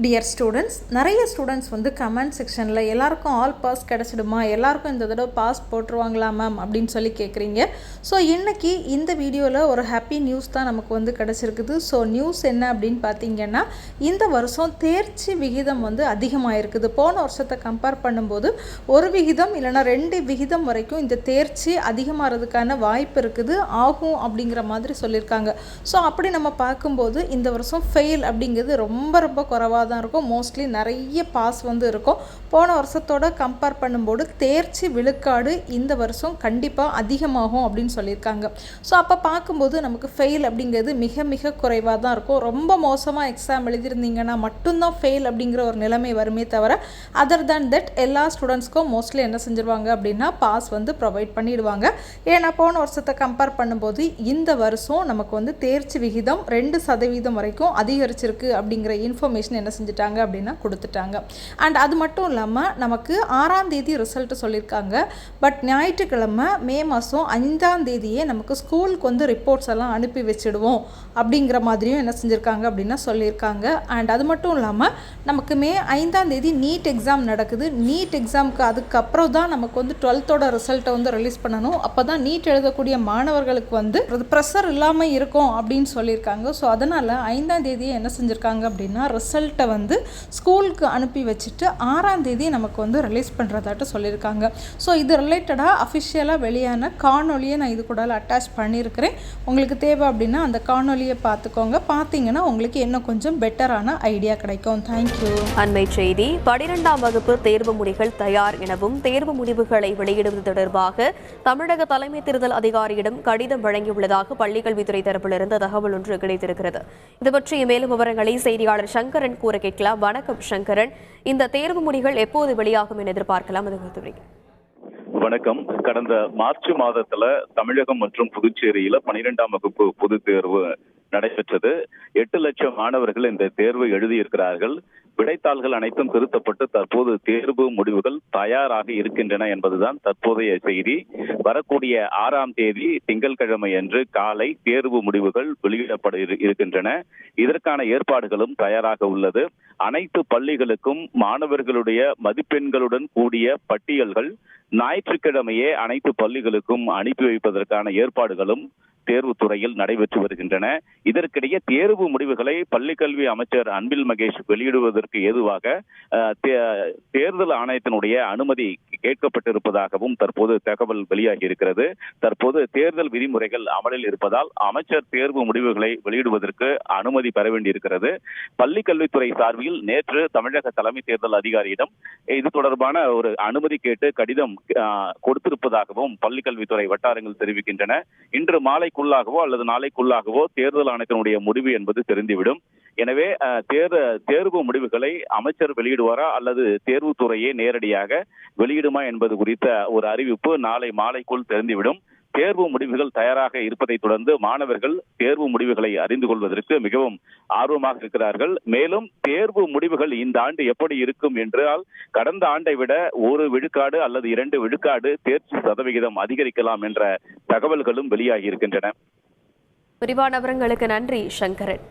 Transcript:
Dear students நிறைய students வந்து comment செக்ஷனில் எல்லாருக்கும் ஆல் பாஸ் கிடச்சிடுமா? எல்லாருக்கும் இந்த தடவை பாஸ் போட்டுருவாங்களா மேம் அப்படின்னு சொல்லி கேட்குறீங்க ஸோ இன்றைக்கி இந்த வீடியோவில் ஒரு ஹாப்பி நியூஸ் தான் நமக்கு வந்து கிடச்சிருக்குது. ஸோ நியூஸ் என்ன அப்படின்னு பார்த்தீங்கன்னா இந்த வருஷம் தேர்ச்சி விகிதம் வந்து அதிகமாக இருக்குது போன வருஷத்தை கம்பேர் பண்ணும்போது ஒரு விகிதம் இல்லைனா ரெண்டு விகிதம் வரைக்கும் இந்த தேர்ச்சி அதிகமாகிறதுக்கான வாய்ப்பு இருக்குது. ஆகும் அப்படிங்கிற மாதிரி சொல்லியிருக்காங்க. ஸோ அப்படி நம்ம பார்க்கும்போது இந்த வருஷம் ஃபெயில் அப்படிங்கிறது ரொம்ப ரொம்ப குறைவாக தான் இருக்கும். மோஸ்ட்லி நிறைய பாஸ் வந்து இருக்கும். போன வருஷத்தோட கம்பேர் பண்ணும்போது தேர்ச்சி விழுக்காடு இந்த வருஷம் கண்டிப்பாக அதிகமாகும் அப்படின்னு சொல்லியிருக்காங்க. ஸோ அப்போ பார்க்கும்போது நமக்கு ஃபெயில் அப்படிங்கிறது மிக மிக குறைவாக தான் இருக்கும். ரொம்ப மோசமாக எக்ஸாம் எழுதியிருந்தீங்கன்னா மட்டும்தான் ஃபெயில் அப்படிங்கிற ஒரு நிலைமை வருமே தவிர அதர் தேன் தட் எல்லா ஸ்டூடெண்ட்ஸ்க்கும் மோஸ்ட்லி என்ன செஞ்சுருவாங்க அப்படின்னா பாஸ் வந்து ப்ரொவைட் பண்ணிடுவாங்க. ஏன்னா போன வருஷத்தை கம்பேர் பண்ணும்போது இந்த வருஷம் நமக்கு வந்து தேர்ச்சி விகிதம் ரெண்டு சதவீதம் வரைக்கும் அதிகரிச்சிருக்கு அப்படிங்கிற இன்ஃபர்மேஷன் என்ன செஞ்சுட்டாங்க அப்படின்னா கொடுத்துட்டாங்க. அண்ட் அது மட்டும் இல்லாமல் நமக்கு ஆறாம் தேதி ரிசல்ட் சொல்லியிருக்காங்க பட் ஞாயிற்றுக்கிழமை மே மாதம் ஐந்தாம் தேதியே நமக்கு ஸ்கூலுக்கு வந்து ரிப்போர்ட்ஸ் எல்லாம் அனுப்பி வச்சிடுவோம். அப்படிங்கிற மாதிரியும் என்ன செஞ்சுருக்காங்க அப்படின்னா சொல்லியிருக்காங்க அண்ட் அது மட்டும் இல்லாமல் நமக்கு மே ஐந்தாம் தேதி நீட் எக்ஸாம் நடக்குது. நீட் எக்ஸாமுக்கு அதுக்கப்புறம் தான் நமக்கு வந்து டுவெல்த்தோட ரிசல்ட்டை வந்து ரிலீஸ் பண்ணணும். அப்போ தான் நீட் எழுதக்கூடிய மாணவர்களுக்கு வந்து ப்ரெஷர் இல்லாமல் இருக்கும் அப்படின்னு சொல்லியிருக்காங்க ஸோ அதனால் ஐந்தாம் தேதியை என்ன செஞ்சுருக்காங்க அப்படின்னா ரிசல்ட் ரிசல்ட்டை வந்து ஸ்கூலுக்கு அனுப்பி வச்சுட்டு ஆறாம் தேதி நமக்கு வந்து ரிலீஸ் பண்ணுறதாட்ட சொல்லியிருக்காங்க. ஸோ இது ரிலேட்டடாக அஃபிஷியலாக வெளியான காணொலியை நான் இது கூட அட்டாச் பண்ணியிருக்கிறேன். உங்களுக்கு தேவை அப்படின்னா அந்த காணொலியை பார்த்துக்கோங்க. பார்த்தீங்கன்னா உங்களுக்கு இன்னும் கொஞ்சம் பெட்டரான ஐடியா கிடைக்கும். தேங்க்யூ அண்மை செய்தி பனிரெண்டாம் வகுப்பு தேர்வு முடிகள் தயார் எனவும் தேர்வு முடிவுகளை வெளியிடுவது தொடர்பாக தமிழக தலைமை தேர்தல் அதிகாரியிடம் கடிதம் வழங்கியுள்ளதாக பள்ளிக்கல்வித்துறை தரப்பிலிருந்து தகவல் ஒன்று கிடைத்திருக்கிறது. இது பற்றிய மேலும் விவரங்களை செய்தியாளர் சங்கரன் கூற கேட்கலாம் வணக்கம் சங்கரன். இந்த தேர்வு முடிகள் எப்போது வெளியாகும் என எதிர்பார்க்கலாம். அது குறித்து வணக்கம். கடந்த மார்ச் மாதத்துல தமிழகம் மற்றும் புதுச்சேரியில பனிரெண்டாம் வகுப்பு பொது தேர்வு நடைபெற்றது. எட்டு லட்சம் மாணவர்கள் இந்த தேர்வு எழுதியிருக்கிறார்கள். விடைத்தாள்கள் அனைத்தும் திருத்தப்பட்டு தற்போது தேர்வு முடிவுகள் தயாராக இருக்கின்றன என்பதுதான் தற்போதைய செய்தி. வரக்கூடிய ஆறாம் தேதி திங்கட்கிழமை அன்று காலை தேர்வு முடிவுகள் வெளியிடப்பட இருக்கின்றன. இதற்கான ஏற்பாடுகளும் தயாராக உள்ளது. அனைத்து பள்ளிகளுக்கும் மாணவர்களுடைய மதிப்பெண்களுடன் கூடிய பட்டியல்கள் ஞாயிற்றுக்கிழமையே அனைத்து பள்ளிகளுக்கும் அனுப்பி வைப்பதற்கான ஏற்பாடுகளும் தேர்வுத்துறையில் நடைபெற்று வருகின்றன. இதற்கிடையே தேர்வு முடிவுகளை பள்ளிக்கல்வி அமைச்சர் அன்பில் மகேஷ் வெளியிடுவதற்கு ஏதுவாக அஹ், தேர்தல் ஆணையத்தினுடைய அனுமதி கேட்கப்பட்டிருப்பதாகவும் தற்போது தகவல் வெளியாகி இருக்கிறது. தற்போது தேர்தல் விதிமுறைகள் அமலில் இருப்பதால் அமைச்சர் தேர்வு முடிவுகளை வெளியிடுவதற்கு அனுமதி பெற வேண்டியிருக்கிறது. பள்ளி கல்வித்துறை சார்பில் நேற்று தமிழக தலைமை தேர்தல் அதிகாரியிடம் இது தொடர்பான ஒரு அனுமதி கேட்டு கடிதம் கொடுத்திருப்பதாகவும் பள்ளி கல்வித்துறை வட்டாரங்கள் தெரிவிக்கின்றன. இன்று மாலைக்குள்ளாகவோ அல்லது நாளைக்குள்ளாகவோ தேர்தல் ஆணையத்தினுடைய முடிவு என்பது தெரிந்துவிடும். எனவே தேர் தேர்வு முடிவுகளை அமைச்சர் வெளியிடுவாரா அல்லது தேர்வுத்துறையே நேரடியாக வெளியிடுமா என்பது குறித்த ஒரு அறிவிப்பு நாளை மாலைக்குள் தெரிந்துவிடும். தேர்வு முடிவுகள் தயாராக இருப்பதை தொடர்ந்து மாணவர்கள் தேர்வு முடிவுகளை அறிந்து கொள்வதற்கு மிகவும் ஆர்வமாக இருக்கிறார்கள். மேலும் தேர்வு முடிவுகள் இந்த ஆண்டு எப்படி இருக்கும் என்றால் கடந்த ஆண்டை விட ஒரு விழுக்காடு அல்லது இரண்டு விழுக்காடு தேர்ச்சி சதவிகிதம் அதிகரிக்கலாம் என்ற தகவல்களும் வெளியாகி இருக்கின்றன. விரிவான விவரங்களுக்கு நன்றி சங்கரன்.